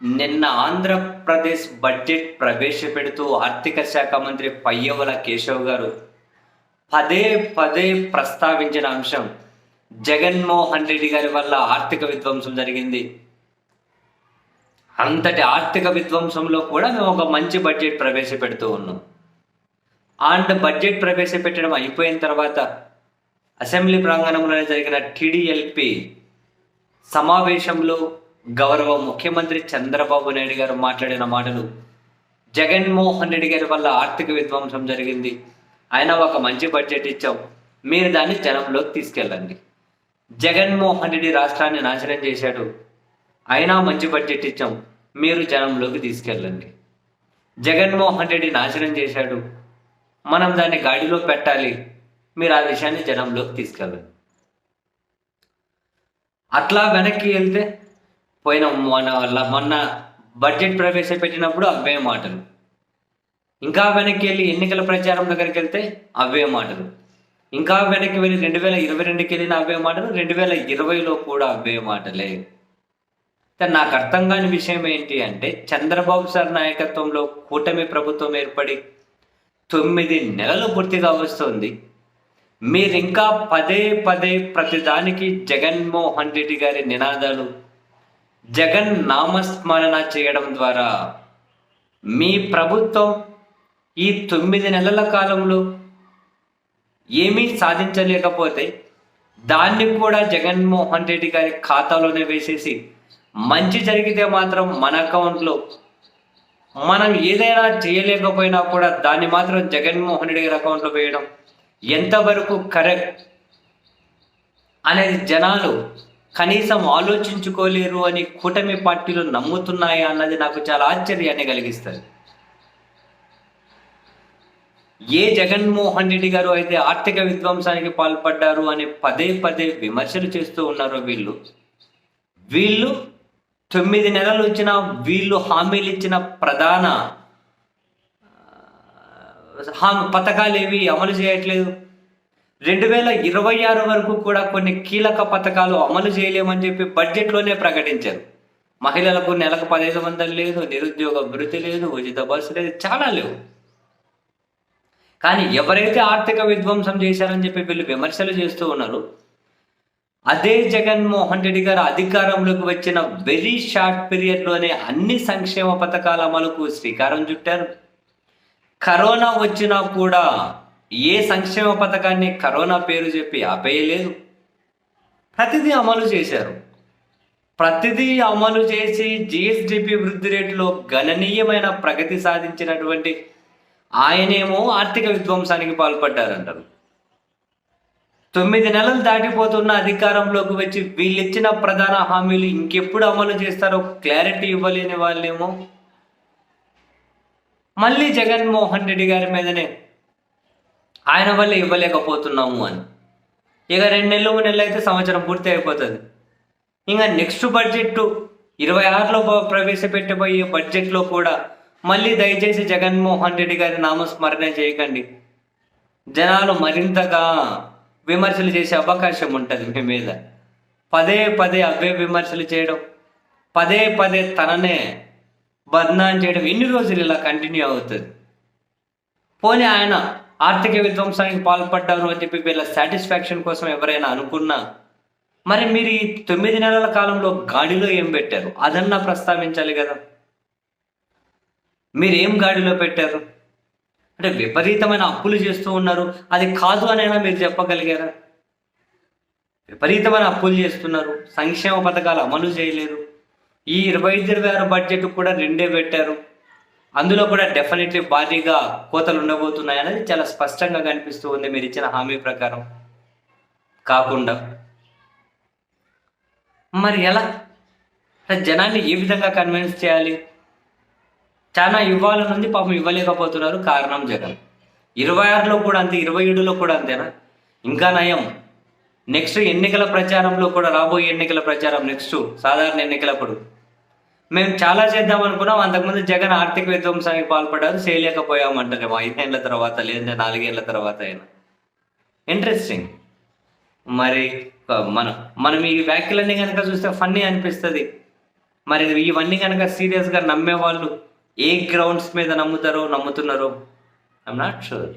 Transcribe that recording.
నిన్న ఆంధ్రప్రదేశ్ బడ్జెట్ ప్రవేశపెడుతూ ఆర్థిక శాఖ మంత్రి పయ్యవల కేశవ్ గారు పదే పదే ప్రస్తావించిన అంశం జగన్మోహన్ రెడ్డి గారి వల్ల ఆర్థిక విధ్వంసం జరిగింది. అంతటి ఆర్థిక విధ్వంసంలో కూడా మేము ఒక మంచి బడ్జెట్ ప్రవేశపెడుతూ ఉన్నాం. అండ్ బడ్జెట్ ప్రవేశపెట్టడం అయిపోయిన తర్వాత అసెంబ్లీ ప్రాంగణంలో జరిగిన టీడీఎల్పి సమావేశంలో గౌరవ ముఖ్యమంత్రి చంద్రబాబు నాయుడు గారు మాట్లాడిన మాటలు జగన్మోహన్ రెడ్డి గారి వల్ల ఆర్థిక విధ్వంసం జరిగింది. ఆయన ఒక మంచి బడ్జెట్ ఇచ్చాం మీరు దాన్ని జనంలోకి తీసుకెళ్ళండి. జగన్మోహన్ రెడ్డి రాష్ట్రాన్ని నాశనం చేశాడు. అయినా మంచి బడ్జెట్ ఇచ్చాం. మీరు జనంలోకి తీసుకెళ్ళండి. జగన్మోహన్ రెడ్డి నాశనం చేశాడు. మనం దాన్ని గాడిలో పెట్టాలి. మీరు ఆ విషయాన్ని జనంలోకి తీసుకెళ్ళండి. అట్లా వెనక్కి వెళ్తే పోయిన మొన్న మొన్న బడ్జెట్ ప్రవేశపెట్టినప్పుడు అవే మాటలు. ఇంకా వెనక్కి వెళ్ళి ఎన్నికల ప్రచారం దగ్గరికి వెళ్తే అవే మాటలు. ఇంకా వెనక్కి వెళ్ళి రెండు వేల ఇరవై రెండుకి వెళ్ళిన అవే మాటలు రెండు వేల ఇరవైలో కూడా అవే మాటలే. కానీ నాకు అర్థం కాని విషయం ఏంటి అంటే చంద్రబాబు సార్ నాయకత్వంలో కూటమి ప్రభుత్వం ఏర్పడి తొమ్మిది నెలలు పూర్తిగా వస్తుంది. మీరు ఇంకా పదే పదే ప్రతిదానికి జగన్మోహన్ రెడ్డి గారి నినాదాలు జగన్ నామస్మరణ చేయడం ద్వారా మీ ప్రభుత్వం ఈ తొమ్మిది నెలల కాలంలో ఏమీ సాధించలేకపోతే దాన్ని కూడా జగన్మోహన్ రెడ్డి గారి ఖాతాలోనే వేసేసి మంచి జరిగితే మాత్రం మన అకౌంట్లో మనం ఏదైనా చేయలేకపోయినా కూడా దాన్ని మాత్రం జగన్మోహన్ రెడ్డి గారి అకౌంట్లో వేయడం ఎంతవరకు కరెక్ట్ అనేది జనాలు కనీసం ఆలోచించుకోలేరు అని కూటమి పార్టీలు నమ్ముతున్నాయా అన్నది నాకు చాలా ఆశ్చర్యాన్ని కలిగిస్తుంది. ఏ జగన్మోహన్ రెడ్డి గారు అయితే ఆర్థిక విధ్వంసానికి పాల్పడ్డారు అని పదే పదే విమర్శలు చేస్తూ ఉన్నారో వీళ్ళు వీళ్ళు తొమ్మిది నెలలు వచ్చిన వీళ్ళు హామీలు ఇచ్చిన ప్రధాన హామీ పథకాలు ఏవి అమలు చేయట్లేదు. రెండు వేల ఇరవై ఆరు వరకు కూడా కొన్ని కీలక పథకాలు అమలు చేయలేమని చెప్పి బడ్జెట్లోనే ప్రకటించారు. మహిళలకు నెలకు పదిహేను వందలు లేదు నిరుద్యోగ భృతి లేదు ఉచిత బస్సు లేదు చాలా లేవు. కానీ ఎవరైతే ఆర్థిక విధ్వంసం చేశారని చెప్పి వీళ్ళు విమర్శలు చేస్తూ ఉన్నారు అదే జగన్మోహన్ రెడ్డి గారు అధికారంలోకి వచ్చిన వెరీ షార్ట్ పీరియడ్లోనే అన్ని సంక్షేమ పథకాల అమలుకు శ్రీకారం చుట్టారు. కరోనా వచ్చినా కూడా ఏ సంక్షేమ పథకాన్ని కరోనా పేరు చెప్పి ఆపేయలేదు? ప్రతిదీ అమలు చేశారు. ప్రతిదీ అమలు చేసి జిఎస్డిపి వృద్ధి రేటులో గణనీయమైన ప్రగతి సాధించినటువంటి ఆయనేమో ఆర్థిక విధ్వంసానికి పాల్పడ్డారంటారు. తొమ్మిది నెలలు దాటిపోతున్న అధికారంలోకి వచ్చి వీళ్ళిచ్చిన ప్రధాన హామీలు ఇంకెప్పుడు అమలు చేస్తారో క్లారిటీ ఇవ్వలేని వాళ్ళేమో. మళ్ళీ జగన్మోహన్ రెడ్డి గారి మీదనే ఆయన వల్ల ఇవ్వలేకపోతున్నాము అని. ఇక రెండు నెలలు మూడు నెలలు అయితే సంవత్సరం పూర్తి అయిపోతుంది. ఇంకా నెక్స్ట్ బడ్జెట్ ఇరవై ఆరులో ప్రవేశపెట్టబోయే బడ్జెట్లో కూడా మళ్ళీ దయచేసి జగన్మోహన్ రెడ్డి గారి నామస్మరణ చేయకండి. జనాలు మరింతగా విమర్శలు చేసే అవకాశం ఉంటుంది మీ మీద. పదే పదే అవే విమర్శలు చేయడం పదే పదే తననే బద్నాం చేయడం ఎన్ని రోజులు ఇలా కంటిన్యూ అవుతుంది? పోనీ ఆయన ఆర్థిక విధ్వంసానికి పాల్పడ్డారు అని చెప్పి వీళ్ళ సాటిస్ఫాక్షన్ కోసం ఎవరైనా అనుకున్నా మరి మీరు ఈ తొమ్మిది నెలల కాలంలో గాడిలో ఏం పెట్టారు? అదన్నా ప్రస్తావించాలి కదా. మీరు ఏం గాడిలో పెట్టారు? అంటే విపరీతమైన అప్పులు చేస్తూ ఉన్నారు. అది కాదు అనైనా మీరు చెప్పగలిగారా? విపరీతమైన అప్పులు చేస్తున్నారు. సంక్షేమ పథకాలు అమలు చేయలేరు ఈ ఇరవై ఐదు ఇరవై ఆరు బడ్జెట్ కూడా రెండే పెట్టారు. అందులో కూడా డెఫినెట్లీ భారీగా కోతలు ఉండబోతున్నాయి అనేది చాలా స్పష్టంగా కనిపిస్తూ ఉంది మీరు ఇచ్చిన హామీ ప్రకారం. కాకుండా మరి ఎలా? జనాన్ని ఏ విధంగా కన్విన్స్ చేయాలి? చాలా ఇవ్వాలనుంది పాపం ఇవ్వలేకపోతున్నారు కారణం జగన్. ఇరవై ఆరులో కూడా అంతే ఇరవై ఏడులో కూడా అంతేనా? ఇంకా నయం. నెక్స్ట్ ఎన్నికల ప్రచారంలో కూడా రాబోయే ఎన్నికల ప్రచారం నెక్స్ట్ సాధారణ ఎన్నికలప్పుడు. మేము చాలా చేద్దాం అనుకున్నాం. అంతకుముందు జగన్ ఆర్థిక విధ్వంసానికి పాల్పడ్డారు. చేయలేకపోయామంటారు ఐదేళ్ళ తర్వాత లేదంటే నాలుగేళ్ళ తర్వాత అయినా. ఇంట్రెస్టింగ్ మరి మనం మనం ఈ వ్యాఖ్యలన్నీ కనుక చూస్తే ఫన్నీ అనిపిస్తుంది. మరి ఇవన్నీ కనుక సీరియస్గా నమ్మే వాళ్ళు ఏ గ్రౌండ్స్ మీద నమ్ముతారో నమ్ముతున్నారో ఐమ్ నాట్ షూర్